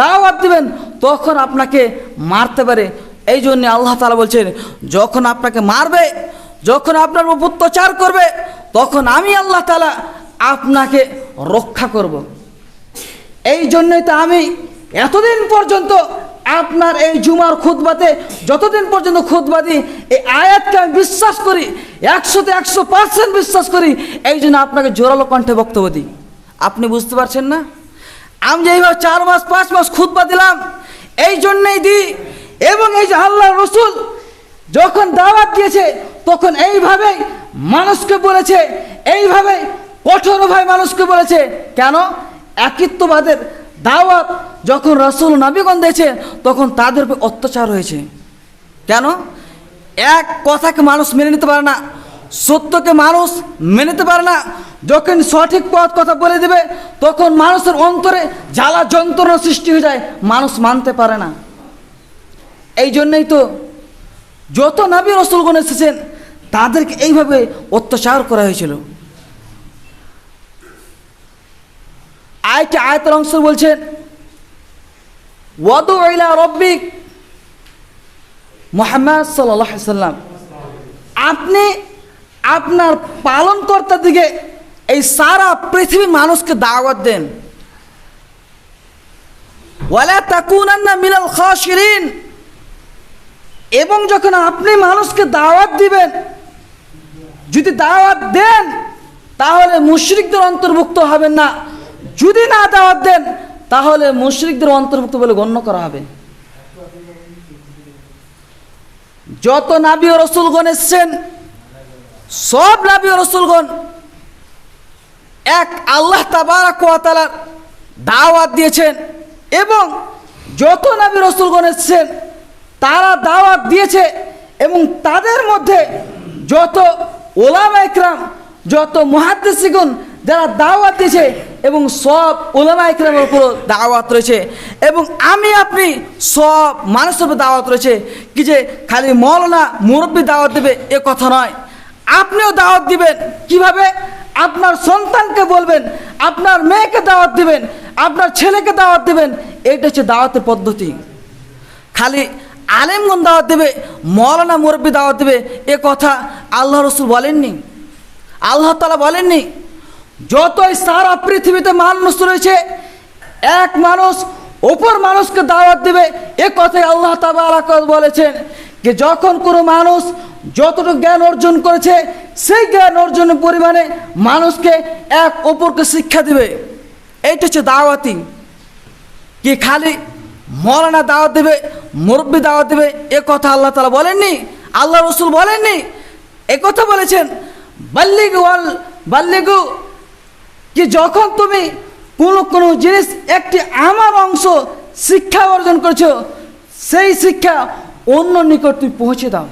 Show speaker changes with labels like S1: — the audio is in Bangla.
S1: দাওয়াত দিবেন, তখন আপনাকে মারতে পারে। এই জন্য আল্লাহ তালা বলছেন, যখন আপনাকে মারবে, যখন আপনার উপর অত্যাচার করবে, তখন আমি আল্লাহ তালা আপনাকে রক্ষা করব। এই জন্যই তো আমি এতদিন পর্যন্ত আপনার এই জুমার খুদবাতে যতদিন পর্যন্ত খুদবা দিই, এই আয়াতকে আমি বিশ্বাস করি, একশোতে একশো পার্সেন্ট বিশ্বাস করি এই জন্য আপনাকে জোরালো কণ্ঠে বক্তব্য দিই। আপনি বুঝতে পারছেন না? আমি যে এইভাবে চার মাস, পাঁচ মাস খুদবা দিলাম, এই জন্যই দিই এবং এই যে আল্লাহ রসুল যখন দাওয়াত দিয়েছে, তখন এইভাবেই মানুষকে বলেছে এইভাবে কঠোরভাবে মানুষকে বলেছে। কেন? একিত্ববাদের দাওয়াত যখন রসুল নবীগণ দিয়েছে, তখন তাদের উপর অত্যাচার হয়েছে। কেন? এক কথাকে মানুষ মেনে নিতে পারে না, সত্যকে মানুষ মেনে নিতে পারে না, যখন সঠিক পথ কথা বলে দেবে তখন মানুষের অন্তরে জ্বালা যন্ত্রণা সৃষ্টি হয়ে যায়, মানুষ মানতে পারে না। এই জন্যই তো যত নবী রসুলগণ এসেছেন, তাদেরকে এইভাবে অত্যাচার করা হয়েছিল। আয়টি আয়তের অংশ বলছেন ওয়াদু ইলা রব্বিক মোহাম্মদ সাল্লাম আপনি আপনার পালনকর্তার দিকে এই সারা পৃথিবী মানুষকে দাওয়াত দেন। মিনাল এবং যখন আপনি মানুষকে দাওয়াত দিবেন, যদি দাওয়াত দেন, তাহলে মুশরিকদের অন্তর্ভুক্ত হবেন না। যদি না দাওয়াত দেন, তাহলে মুশরিকদের অন্তর্ভুক্ত বলে গণ্য করা হবে। যত নাবি ও রসুলগণ এসছেন, সব নাবি ও রসুলগণ এক আল্লাহ তাবারাক ওয়া তাআলার দাওয়াত দিয়েছেন এবং যত নবী রসুলগণ এসছেন, তারা দাওয়াত দিয়েছে এবং তাদের মধ্যে যত ওলামা একরাম, যত মহাদ্দেশিগুন যারা দাওয়াত দিয়েছে এবং সব ওলামা একরামের উপর দাওয়াত রয়েছে এবং আমি, আপনি সব মানুষের উপর দাওয়াত রয়েছে, কি যে খালি মৌলানা মুরব্বী দাওয়াত দেবে এ কথা নয়। আপনিও দাওয়াত দিবেন। কীভাবে? আপনার সন্তানকে বলবেন, আপনার মেয়েকে দাওয়াত দিবেন, আপনার ছেলেকে দাওয়াত দিবেন। এইটা হচ্ছে দাওয়াতের পদ্ধতি। খালি আলেমগন দাওয়াত দেবে মৌলানা মুরব্বী দাওয়াত দেবে, এ কথা আল্লাহ রসুল বলেননি। আল্লাহ তালা বলেননি, যতই সারা পৃথিবীতে মানুষ রয়েছে, এক মানুষ, ওপর মানুষকে দাওয়াত দেবে, এ কথাই আল্লাহ তালা বলেছেন, যে যখন কোনো মানুষ যতটুকু জ্ঞান অর্জন করেছে, সেই জ্ঞান অর্জনের পরিমাণে মানুষকে এক অপরকে শিক্ষা দেবে। এইটা হচ্ছে দাওয়াতি। কি খালি মরানা দাওয়াত দেবে, মুরব্বী দাওয়াত দেবে, এ কথা আল্লাহ তালা বলেননি? আল্লাহ রসুল বলেননি? এ কথা বলেছেন, বাল্লিগু ওয়াল, বাল্লিগু। কি যখন তুমি কোনো কোনো জিনিস, একটি আমার অংশ শিক্ষা অর্জন করেছ, সেই শিক্ষা অন্য নিকট তুমি পৌঁছে দাও।